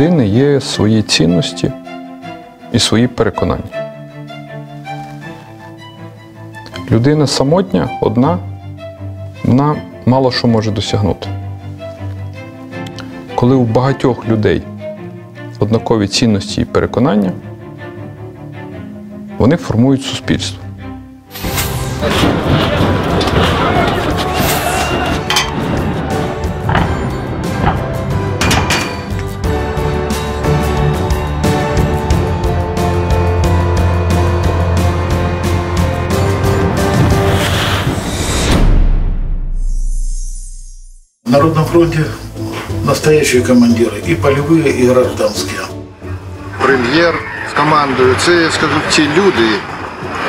людини є свої цінності і свої переконання. Людина самотня, одна, вона мало що може досягнути. Коли у багатьох людей однакові цінності і переконання, вони формують суспільство. В Народном фронте настоящие командиры, и полевые, и гражданские. прем'єр з командою. Це, скажу, ті люди,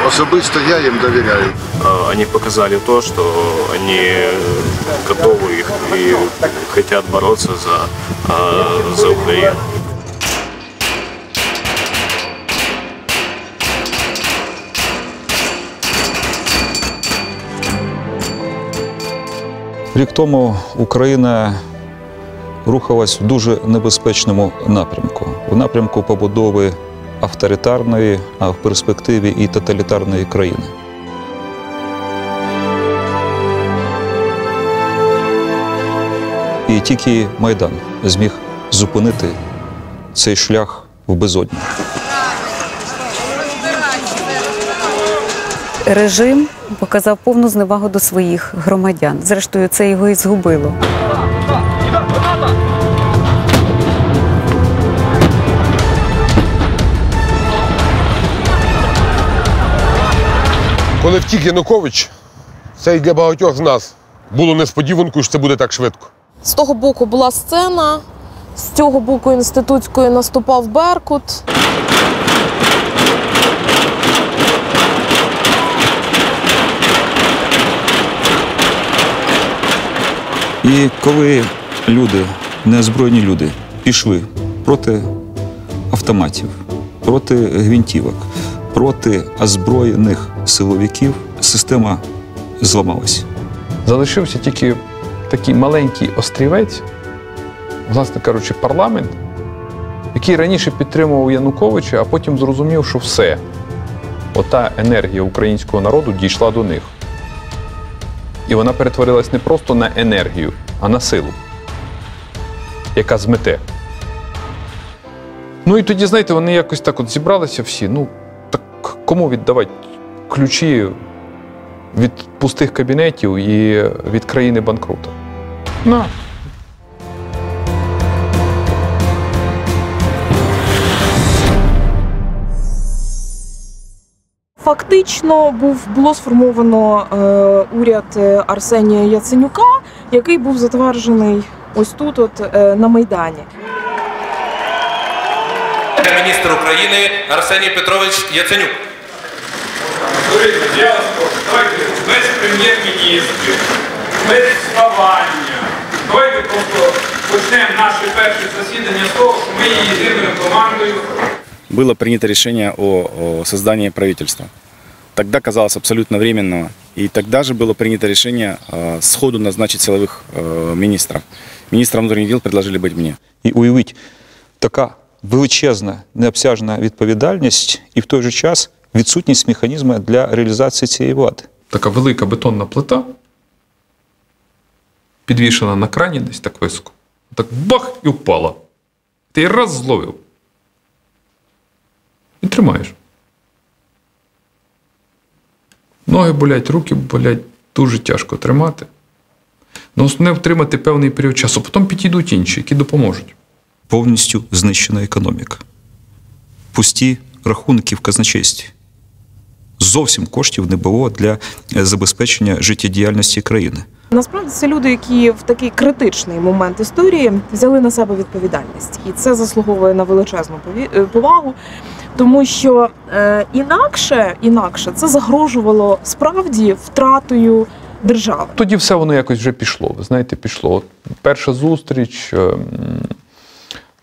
особисто я їм довіряю. Э, Они показали то, что они готовы их и хотят бороться за, э, за Украину. Рік тому Україна рухалась в дуже небезпечному напрямку, в напрямку побудови авторитарної, а в перспективі і тоталітарної країни. І тільки Майдан зміг зупинити цей шлях в безодню. Режим показав повну зневагу до своїх громадян. Зрештою, це його і згубило. Коли втік Янукович, це і для багатьох з нас було несподіванкою, що це буде так швидко. З того боку була сцена, з цього боку інститутської наступав Беркут. І коли люди, неозброєні люди, пішли проти автоматів, проти гвинтівок, проти озброєних силовиків, система зламалась. Залишився тільки такий маленький острівець, власне кажучи, парламент, який раніше підтримував Януковича, а потім зрозумів, що все, ота енергія українського народу дійшла до них. І вона перетворилась не просто на енергію, а на силу, яка змете. Ну і тоді, знаєте, вони якось так от зібралися всі. Ну, так кому віддавати ключі від пустих кабінетів і від країни банкрута? На. Фактично був було сформовано е, уряд е, Арсенія Яценюка, який був затверджений ось тут, от е, на майдані. Міністр України Арсеній Петрович Яценюк. Без прем'єр-міністрів, без вставання. Давайте просто почнемо наше перше засідання з того, що ми є єдиною командою было принято решение о, о создании правительства. Тогда казалось абсолютно временного. И тогда же было принято решение э, сходу назначить силовых э, министров. Министром внутренних дел предложили быть мне. І уявіть, така величезна необсяжна відповідальність і в той же час відсутність механізму для реалізації цієї влади. Така велика бетонна плита, підвішена на крані десь так високо. Так бах і впала. Ти її раз зловив. І тримаєш. Ноги болять, руки болять, дуже тяжко тримати. Ну, основне втримати певний період часу. Потім підійдуть інші, які допоможуть. Повністю знищена економіка. Пусті рахунки в казначействі. Зовсім коштів не було для е, забезпечення життєдіяльності країни. Насправді це люди, які в такий критичний момент історії взяли на себе відповідальність, і це заслуговує на величезну е, повагу, тому що е, інакше, інакше це загрожувало справді втратою держави. Тоді все воно якось вже пішло. Ви знаєте, пішло. От Перша зустріч, ем,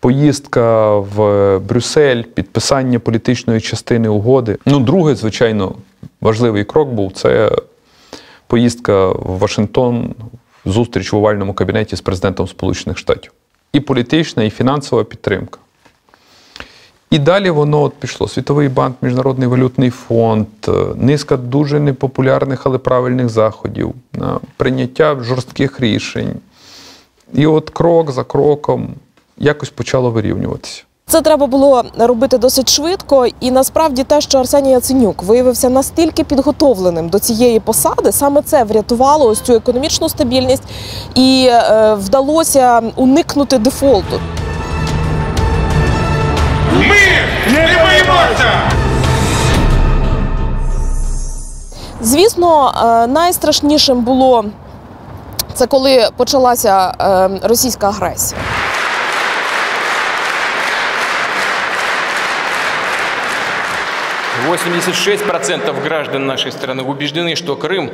поїздка в Брюссель, підписання політичної частини угоди. Ну, друге, звичайно, важливий крок був це поїздка в Вашингтон, зустріч в овальному кабінеті з президентом Сполучених Штатів. і політична, і фінансова підтримка. І далі воно от пішло. Світовий банк, Міжнародний валютний фонд, е, низка дуже непопулярних, але правильних заходів, прийняття жорстких рішень. І от крок за кроком якось почало вирівнюватися. Це треба було робити досить швидко, і насправді те, що Арсеній Яценюк виявився настільки підготовленим до цієї посади, саме це врятувало ось цю економічну стабільність і е, вдалося уникнути дефолту. Звісно, е, найстрашнішим було це коли почалася е, російська агресія. – 86% граждан нашей страны убеждены, что Крым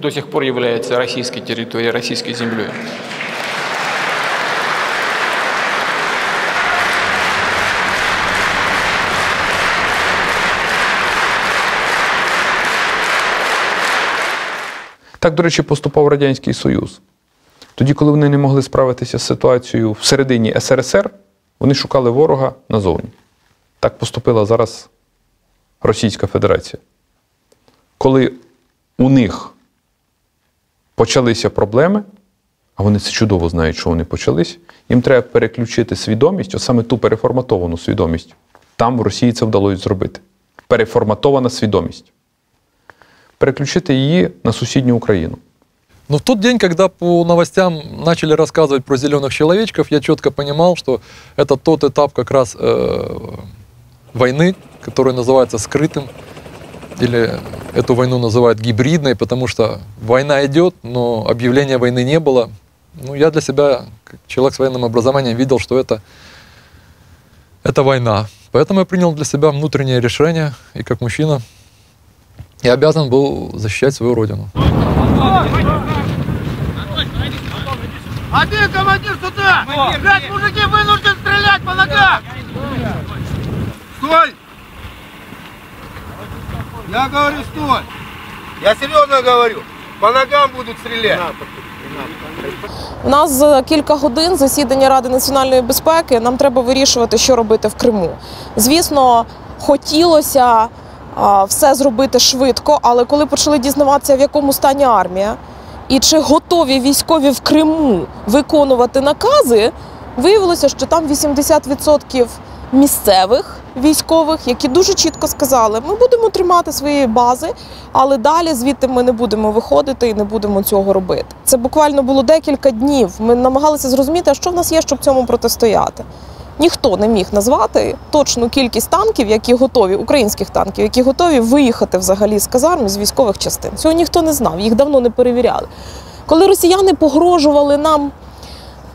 до сих пор является российской территорией, российской землей. Так, до речі, поступав Радянський Союз. Тоді, коли вони не могли справитися з ситуацією всередині СРСР, вони шукали ворога назовні. Так поступила зараз Російська Федерація. Коли у них почалися проблеми, а вони це чудово знають, що вони почались, їм треба переключити свідомість, от саме ту переформатовану свідомість. Там в Росії це вдалося зробити. Переформатована свідомість. Переключити її на сусідню Україну. Но в тот день, когда по новостям начали рассказывать про зеленых человечков, я четко понимал, что это тот этап как раз э, войны, который называется скрытым, или эту войну называют гибридной, потому что война идет, но объявления войны не было. Ну, я для себя, как человек с военным образованием, видел, что это, это война. Поэтому я принял для себя внутреннее решение, и как мужчина я обязан был защищать свою родину. Один командир сюда! Блять, мужики вынуждены стрелять по ногам! Стой! Я говорю, стой! Я серьезно говорю, по ногам будут стрелять. У нас за кілька годин засідання Ради національної безпеки. Нам треба вирішувати, що робити в Криму. Звісно, хотілося а, все зробити швидко, але коли почали дізнаватися, в якому стані армія і чи готові військові в Криму виконувати накази, виявилося, що там 80% місцевих військових, які дуже чітко сказали, ми будемо тримати свої бази, але далі звідти ми не будемо виходити і не будемо цього робити. Це буквально було декілька днів. Ми намагалися зрозуміти, а що в нас є, щоб цьому протистояти. Ніхто не міг назвати точну кількість танків, які готові, українських танків, які готові виїхати взагалі з казарм з військових частин. Цього ніхто не знав, їх давно не перевіряли. Коли росіяни погрожували нам,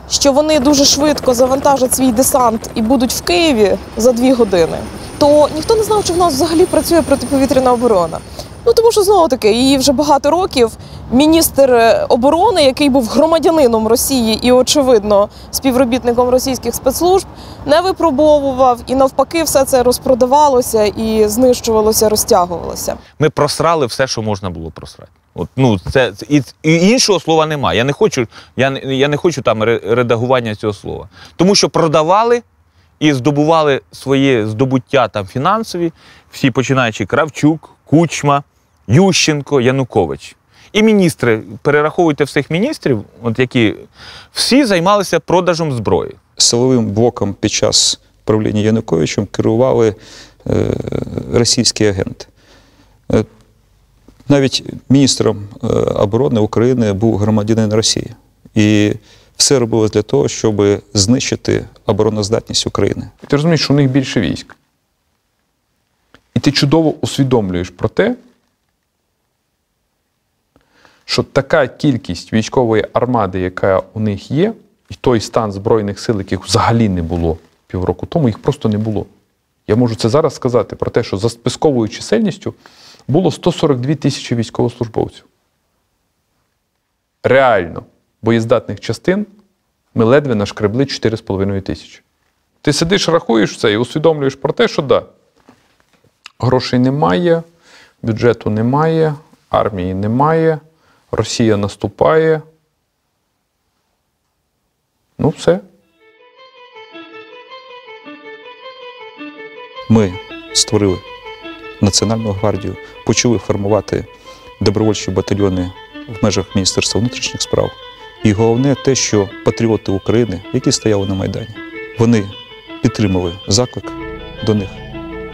що вони дуже швидко завантажать свій десант і будуть в Києві за дві години, то ніхто не знав, чи в нас взагалі працює протиповітряна оборона. Ну тому що знову таки її вже багато років міністр е, оборони, який був громадянином Росії і, очевидно, співробітником російських спецслужб, не випробовував і навпаки все це розпродавалося і знищувалося, розтягувалося. Ми просрали все, що можна було просрати. От, ну, це, і, і іншого слова немає. Я не хочу, я, я не хочу там ре- редагування цього слова. Тому що продавали і здобували свої здобуття там фінансові, всі починаючи Кравчук, Кучма, Ющенко, Янукович. І міністри, перераховуйте всіх міністрів, от які всі займалися продажем зброї. Силовим блоком під час правління Януковичем керували е, російські агенти. Е, навіть міністром е, оборони України був громадянин Росії. І все робилось для того, щоб знищити обороноздатність України. Ти розумієш, що у них більше військ. І ти чудово усвідомлюєш про те, що така кількість військової армади, яка у них є, і той стан Збройних сил, яких взагалі не було півроку тому, їх просто не було. Я можу це зараз сказати про те, що за списковою чисельністю було 142 тисячі військовослужбовців. Реально, боєздатних частин ми ледве нашкребли 4,5 тисячі. Ти сидиш, рахуєш це і усвідомлюєш про те, що да, грошей немає, бюджету немає, армії немає, Росія наступає. Ну, все. Ми створили Національну гвардію, почали формувати добровольчі батальйони в межах Міністерства внутрішніх справ. І головне те, що патріоти України, які стояли на Майдані, вони підтримали заклик до них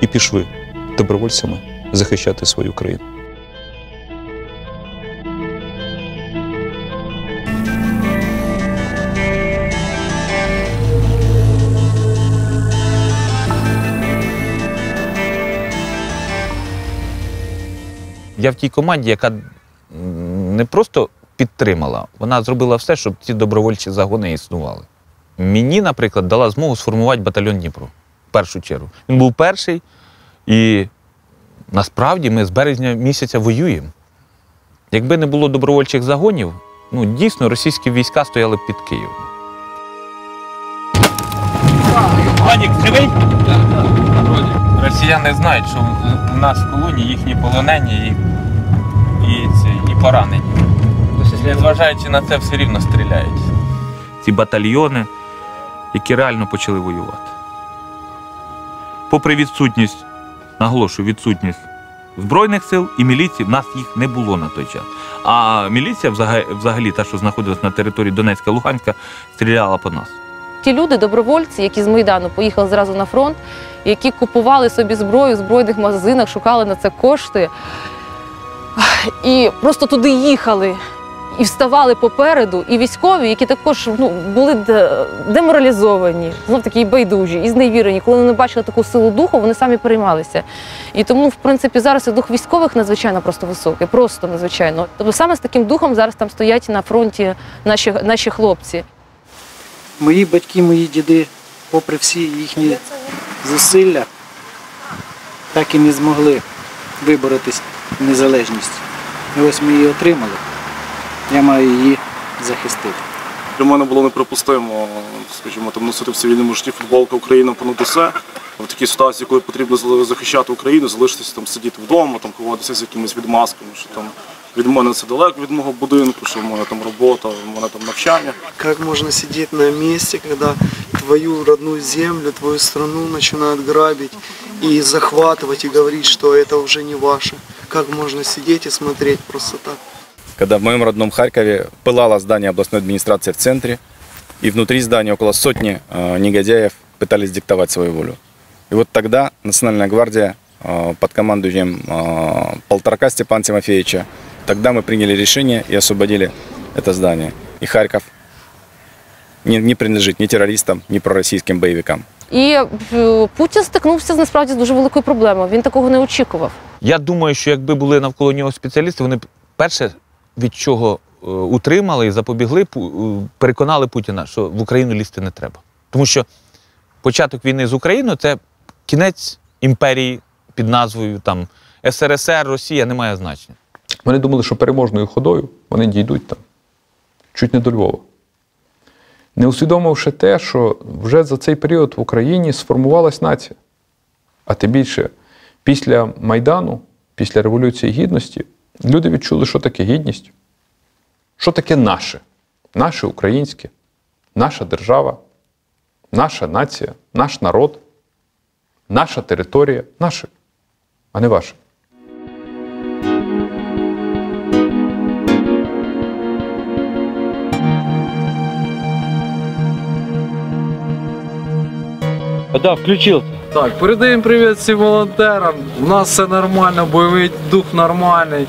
і пішли добровольцями захищати свою країну. Я в тій команді, яка не просто підтримала, вона зробила все, щоб ці добровольчі загони існували. Мені, наприклад, дала змогу сформувати батальйон Дніпро в першу чергу. Він був перший, і насправді ми з березня місяця воюємо. Якби не було добровольчих загонів, ну дійсно російські війська стояли під Києвом. Вадік, живий? Росіяни знають, що у нас в колоні їхні полонені і, і, ці, і поранені. Незважаючи на це, все рівно стріляють. Ці батальйони, які реально почали воювати. Попри відсутність, наголошую, відсутність Збройних сил і міліції, в нас їх не було на той час. А міліція, взагалі, взагалі та, що знаходилась на території Донецька Луганська, стріляла по нас. Ті люди, добровольці, які з Майдану поїхали зразу на фронт, які купували собі зброю в збройних магазинах, шукали на це кошти і просто туди їхали. І вставали попереду, і військові, які також ну, були деморалізовані, знов таки і байдужі, і зневірені. Коли вони бачили таку силу духу, вони самі переймалися. І тому, в принципі, зараз дух військових надзвичайно просто високий, просто надзвичайно. Тобто саме з таким духом зараз там стоять на фронті наші, наші хлопці. Мої батьки, мої діди, попри всі їхні зусилля, так і не змогли виборотись незалежність. І ось ми її отримали. Я маю її захистити. Для мене було неприпустимо, скажімо, там носити в цивільному житті футболку Україна понад усе. В такій ситуації, коли потрібно захищати Україну, залишитися там сидіти вдома, там ховатися з якимись відмазками, що там від мене це далеко від мого будинку, що в мене там робота, в мене там навчання. Как можно сидеть на месте, когда твою родную землю, твою страну начинают грабить и захватывать, и говорить, что это уже не ваше? Как можно сидеть и смотреть просто так? Когда в моем родном Харькове пылало здание областной администрации в центре, и внутри здания около сотни э, негодяев пытались диктовать свою волю. И вот тогда Национальная гвардия э, под командованием э, полторака Степана Тимофеевича, тогда мы приняли решение и освободили это здание. И Харьков не, не принадлежит ни террористам, ни пророссийским боевикам. І е, Путін стикнувся насправді з дуже великою проблемою. Він такого не очікував. Я думаю, що якби були навколо нього спеціалісти, вони б перше від чого е, утримали і запобігли, е, переконали Путіна, що в Україну лізти не треба. Тому що початок війни з Україною це кінець імперії під назвою там СРСР, Росія не має значення. Вони думали, що переможною ходою вони дійдуть там, чуть не до Львова. Не усвідомивши те, що вже за цей період в Україні сформувалась нація. А тим більше, після Майдану, після Революції Гідності, люди відчули, що таке гідність, що таке наше, наше українське, наша держава, наша нація, наш народ, наша територія, наше, а не ваше. Да, включился. Так, передаємо привіт всім волонтерам. У нас все нормально, бойовий дух нормальний.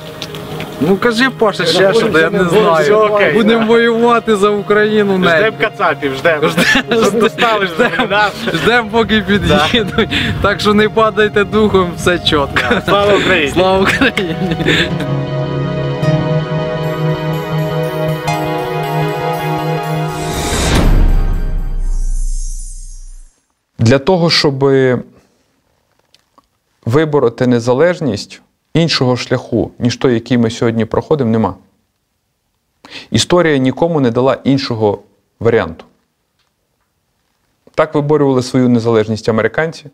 Ну кажи, Паша, ще що, я не знаю. окей. Будемо воювати за Україну. не. Ждем кацапів, ждем. Щоб достали ж Ждемо, ждемо, поки під'їдуть. Так що не падайте духом, все чітко. Слава Україні! Слава Україні! Для того, щоб вибороти незалежність, іншого шляху, ніж той, який ми сьогодні проходимо, нема. Історія нікому не дала іншого варіанту. Так виборювали свою незалежність американці.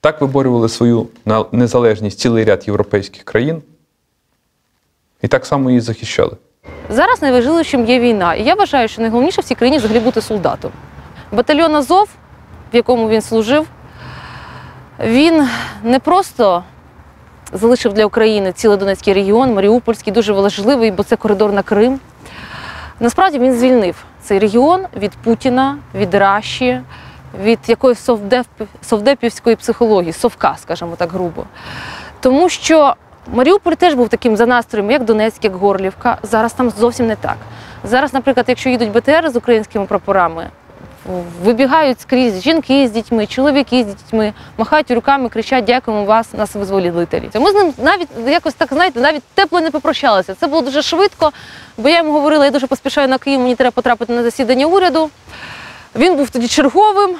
Так виборювали свою незалежність цілий ряд європейських країн. І так само її захищали. Зараз найважливішим є війна. І я вважаю, що найголовніше в цій країні взагалі бути солдатом. Батальйон Азов, в якому він служив, він не просто залишив для України цілий Донецький регіон, Маріупольський, дуже важливий, бо це коридор на Крим. Насправді він звільнив цей регіон від Путіна, від Раші, від якоїсь совдеп, совдепівської психології, совка, скажімо так грубо. Тому що Маріуполь теж був таким за настроєм, як Донецьк, як Горлівка. Зараз там зовсім не так. Зараз, наприклад, якщо їдуть БТР з українськими прапорами, вибігають скрізь жінки з дітьми, чоловіки з дітьми, махають руками, кричать Дякуємо вас, нас визволителі. Ми з ним навіть якось так знаєте, навіть тепло не попрощалися. Це було дуже швидко, бо я йому говорила, я дуже поспішаю на Київ, мені треба потрапити на засідання уряду. Він був тоді черговим.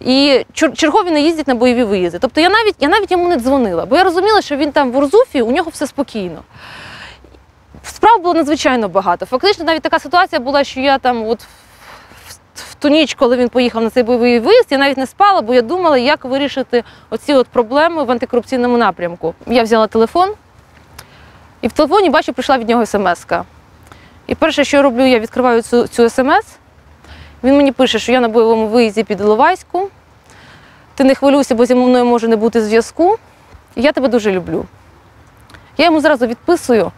І чергові не їздять на бойові виїзди. Тобто я навіть, я навіть йому не дзвонила, бо я розуміла, що він там в Урзуфі, у нього все спокійно. Справ було надзвичайно багато. Фактично, навіть така ситуація була, що я там, от ту ніч, коли він поїхав на цей бойовий виїзд, я навіть не спала, бо я думала, як вирішити оці от проблеми в антикорупційному напрямку. Я взяла телефон, і в телефоні бачу, прийшла від нього смс-ка. І перше, що я роблю, я відкриваю цю, цю смс. Він мені пише, що я на бойовому виїзді під Іловайську. Ти не хвилюйся, бо зі мною може не бути зв'язку. Я тебе дуже люблю. Я йому зразу відписую,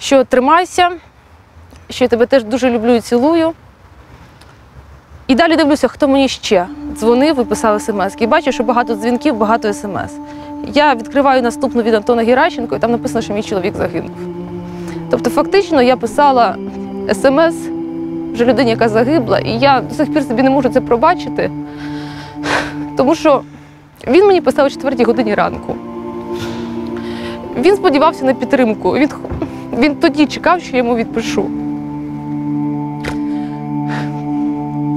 що тримайся, що я тебе теж дуже люблю і цілую. І далі дивлюся, хто мені ще дзвонив і писав смс. І бачу, що багато дзвінків, багато смс. Я відкриваю наступну від Антона Геращенко, і там написано, що мій чоловік загинув. Тобто, фактично, я писала смс вже людині, яка загибла, і я до сих пір собі не можу це пробачити, тому що він мені писав о 4 годині ранку. Він сподівався на підтримку. Він, він тоді чекав, що я йому відпишу.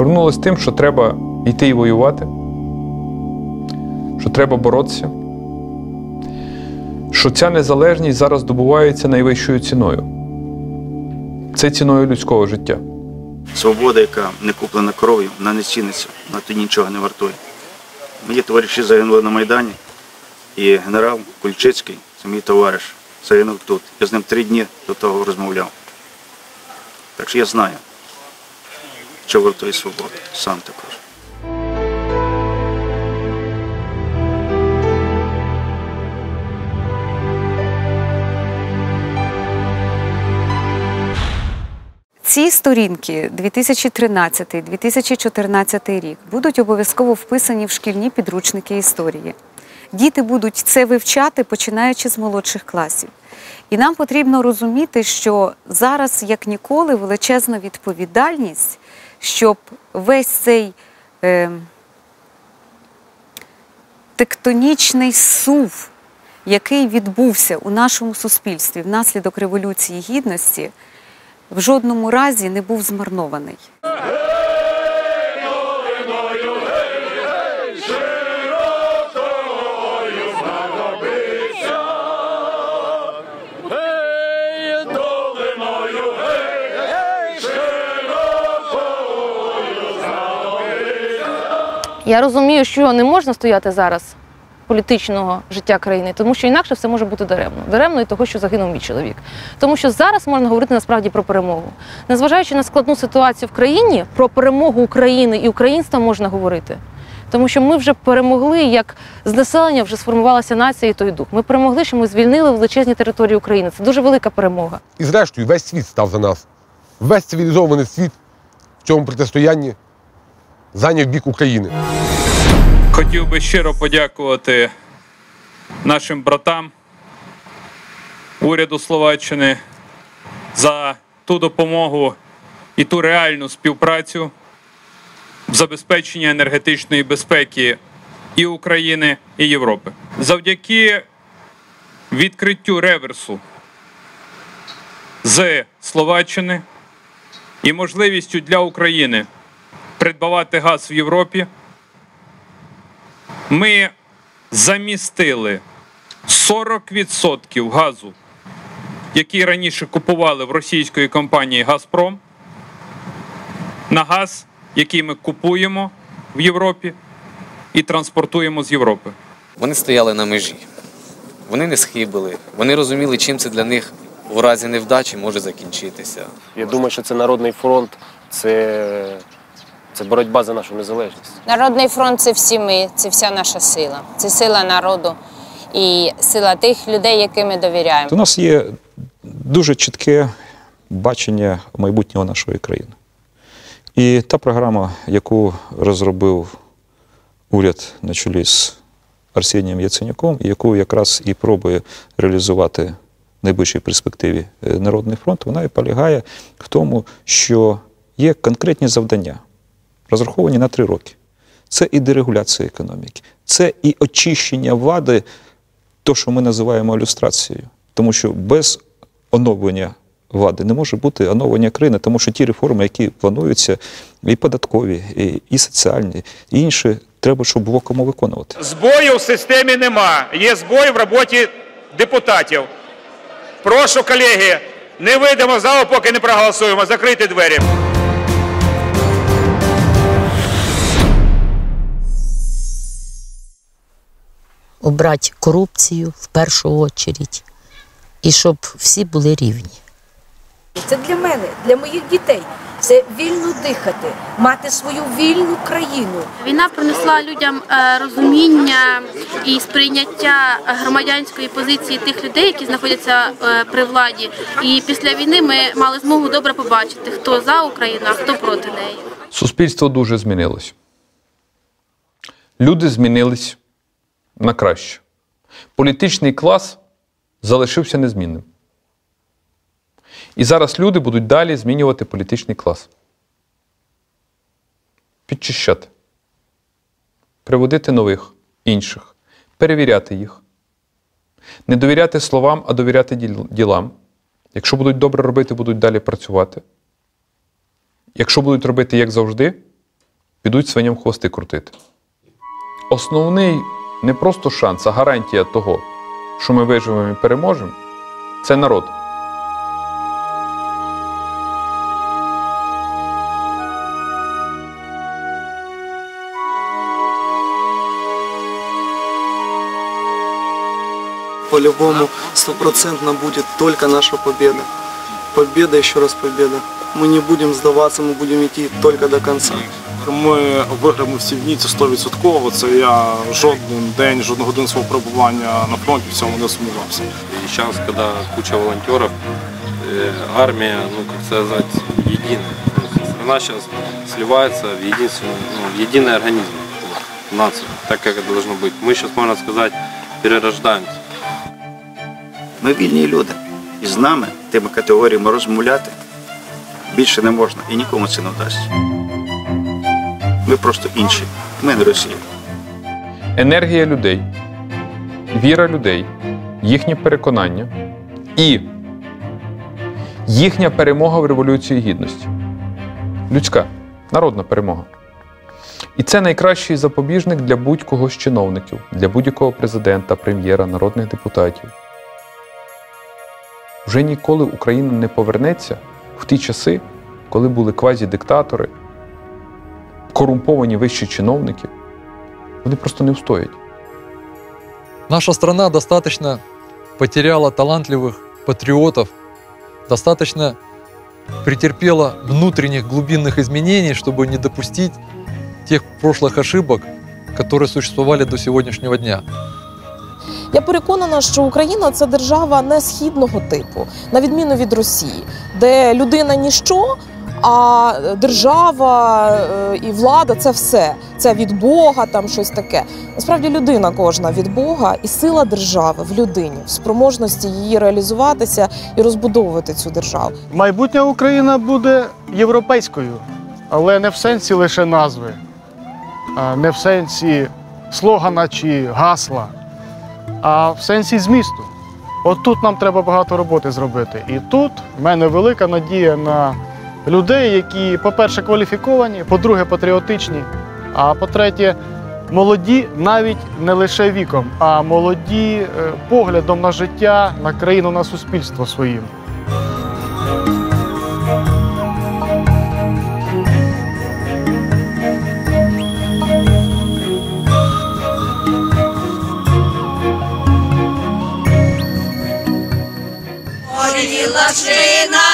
Повернулося тим, що треба йти і воювати, що треба боротися, що ця незалежність зараз добувається найвищою ціною. Це ціною людського життя. Свобода, яка не куплена кров'ю, вона не ціниться, вона тоді нічого не вартує. Мої товариші загинули на Майдані, і генерал Кульчицький, це мій товариш, загинув тут. Я з ним три дні до того розмовляв. Так що я знаю, що вартує свобода, сам також. Ці сторінки 2013-2014 рік будуть обов'язково вписані в шкільні підручники історії. Діти будуть це вивчати, починаючи з молодших класів. І нам потрібно розуміти, що зараз, як ніколи, величезна відповідальність, щоб весь цей е, тектонічний сув, який відбувся у нашому суспільстві внаслідок Революції Гідності, в жодному разі не був змарнований. Я розумію, що не можна стояти зараз політичного життя країни, тому що інакше все може бути даремно. Даремно і того, що загинув мій чоловік. Тому що зараз можна говорити насправді про перемогу. Незважаючи на складну ситуацію в країні, про перемогу України і українства можна говорити. Тому що ми вже перемогли, як з населення вже сформувалася нація і той дух. Ми перемогли, що ми звільнили величезні території України. Це дуже велика перемога. І зрештою, весь світ став за нас. Весь цивілізований світ в цьому протистоянні зайняв бік України. Хотів би щиро подякувати нашим братам уряду Словаччини за ту допомогу і ту реальну співпрацю в забезпеченні енергетичної безпеки і України, і Європи. Завдяки відкриттю реверсу з Словаччини і можливістю для України придбавати газ в Європі. Ми замістили 40% газу, який раніше купували в російської компанії Газпром, на газ, який ми купуємо в Європі і транспортуємо з Європи. Вони стояли на межі. Вони не схибили. Вони розуміли, чим це для них у разі невдачі може закінчитися. Я думаю, що це Народний фронт, це, це боротьба за нашу незалежність. Народний фронт це всі ми, це вся наша сила. Це сила народу і сила тих людей, яким ми довіряємо. У нас є дуже чітке бачення майбутнього нашої країни. І та програма, яку розробив уряд на чолі з Арсенієм Яценюком, яку якраз і пробує реалізувати в найближчій перспективі е, Народний фронт, вона і полягає в тому, що є конкретні завдання, розраховані на три роки. Це і дерегуляція економіки, це і очищення влади, то, що ми називаємо ілюстрацією. Тому що без оновлення влади не може бути оновлення країни, тому що ті реформи, які плануються, і податкові, і, і соціальні, і інші, треба, щоб було кому виконувати. Збою в системі нема. Є збой в роботі депутатів. Прошу, колеги, не вийдемо залу, поки не проголосуємо. Закрити двері. Убрати корупцію в першу очередь, і щоб всі були рівні. Це для мене, для моїх дітей. Це вільно дихати, мати свою вільну країну. Війна принесла людям е, розуміння і сприйняття громадянської позиції тих людей, які знаходяться е, при владі. І після війни ми мали змогу добре побачити, хто за Україну, а хто проти неї. Суспільство дуже змінилось. Люди змінились на краще. Політичний клас залишився незмінним. І зараз люди будуть далі змінювати політичний клас. Підчищати. Приводити нових, інших, перевіряти їх. Не довіряти словам, а довіряти ділам. Якщо будуть добре робити, будуть далі працювати. Якщо будуть робити як завжди, підуть свиням хвости крутити. Основний не просто шанс, а гарантія того, що ми виживемо і переможемо, це народ. По-любому, стопроцентно будет только наша победа. Победа, еще раз победа. Мы не будем сдаваться, мы будем идти только до конца. Ми виграємо всі дні, це 100%. Це я жоден день, жодну годину свого перебування на фронті в цьому не сумнівався. И сейчас, когда куча волонтеров, э, армия, ну, как сказать, единая. То есть Страна сейчас сливается в, единственный, ну, в единый организм, вот, нацию, так как это должно быть. Мы сейчас, можно сказать, перерождаемся. Ми вільні люди. І з нами, тими категоріями розмовляти більше не можна і нікому це не вдасться. Ми просто інші. Ми не Росія. енергія людей, віра людей, їхнє переконання і їхня перемога в Революції Гідності. Людська, народна перемога. І це найкращий запобіжник для будь-кого з чиновників, для будь-якого президента, прем'єра, народних депутатів. Вже ніколи Україна не повернеться в ті часи, коли були квазі-диктатори, корумповані вищі чиновники. Вони просто не встоять. Наша страна достаточно потеряла талантливых патриотов, достаточно претерпела внутренних глубинных изменений, чтобы не допустить тех прошлых ошибок, которые существовали до сегодняшнего дня. Я переконана, що Україна це держава не східного типу, на відміну від Росії, де людина ніщо, а держава е, і влада це все. Це від Бога, там щось таке. Насправді людина кожна від Бога, і сила держави в людині, в спроможності її реалізуватися і розбудовувати цю державу. Майбутня Україна буде європейською, але не в сенсі лише назви, не в сенсі слогана чи гасла, а в сенсі змісту. От тут нам треба багато роботи зробити. І тут в мене велика надія на людей, які, по-перше, кваліфіковані, по-друге, патріотичні, а по-третє, молоді навіть не лише віком, а молоді е, поглядом на життя, на країну, на суспільство своїм. Горіла шина, ще й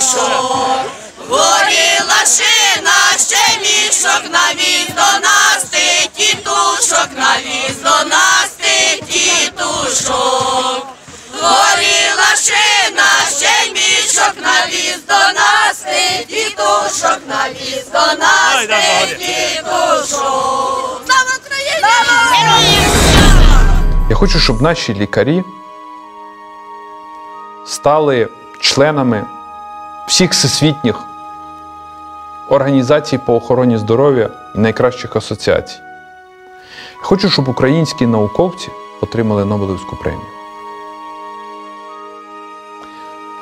мішок, горіла шина, ще мішок, навіз до нас ти тітушок, навіз до нас ти тітушок. Горіла шина, ще мішок, навіз до нас ти тітушок, навіз до нас ти тітушок. Слава Україні! Героям! Я хочу, щоб наші лікарі стали членами всіх всесвітніх організацій по охороні здоров'я і найкращих асоціацій. Хочу, щоб українські науковці отримали Нобелівську премію.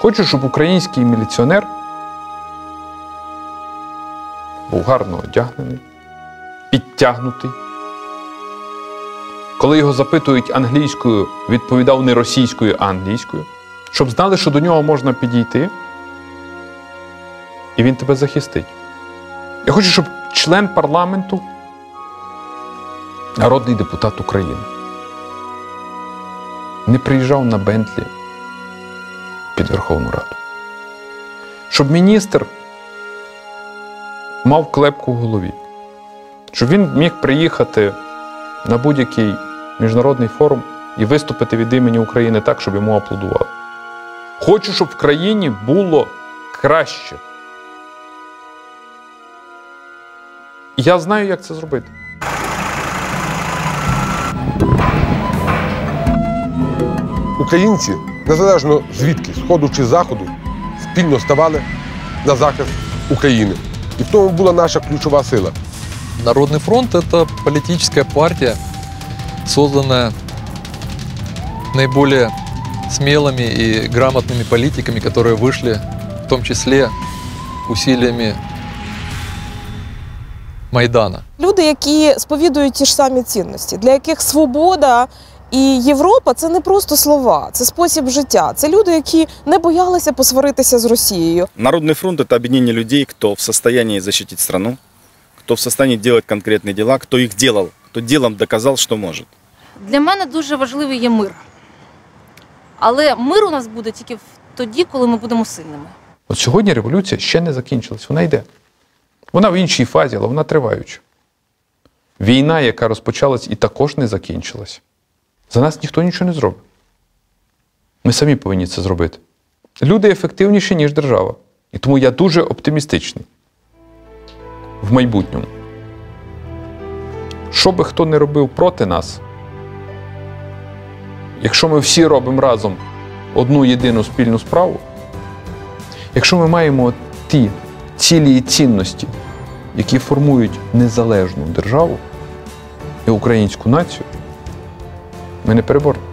Хочу, щоб український міліціонер був гарно одягнений, підтягнутий. Коли його запитують англійською, відповідав не російською, а англійською, щоб знали, що до нього можна підійти, і він тебе захистить. Я хочу, щоб член парламенту, народний депутат України, не приїжджав на Бентлі під Верховну Раду. Щоб міністр мав клепку в голові, щоб він міг приїхати на будь-який міжнародний форум і виступити від імені України так, щоб йому аплодували. Хочу, щоб в країні було краще. Я знаю, як це зробити. Українці, незалежно звідки, сходу чи заходу, спільно ставали на захист України. І в тому була наша ключова сила. Народный фронт – это политическая партия, созданная наиболее смелыми и грамотными политиками, которые вышли в том числе усилиями Майдана. Люди, які сповідують ті ж самі цінності, для яких свобода і Європа це не просто слова, це спосіб життя. Це люди, які не боялися посваритися з Росією. Народный фронт – это объединение людей, кто в состоянии защитить страну, кто в состоянии делать конкретные дела, кто их делал, кто делом доказал, что может. Для мене дуже важливий є мир. Але мир у нас буде тільки в- тоді, коли ми будемо сильними. От сьогодні революція ще не закінчилась, вона йде. Вона в іншій фазі, але вона триваюча. Війна, яка розпочалась і також не закінчилась. За нас ніхто нічого не зробить. Ми самі повинні це зробити. Люди ефективніші, ніж держава. І тому я дуже оптимістичний в майбутньому. Що би хто не робив проти нас, якщо ми всі робимо разом одну єдину спільну справу, якщо ми маємо ті цілі і цінності, які формують незалежну державу і українську націю, ми не переборемо.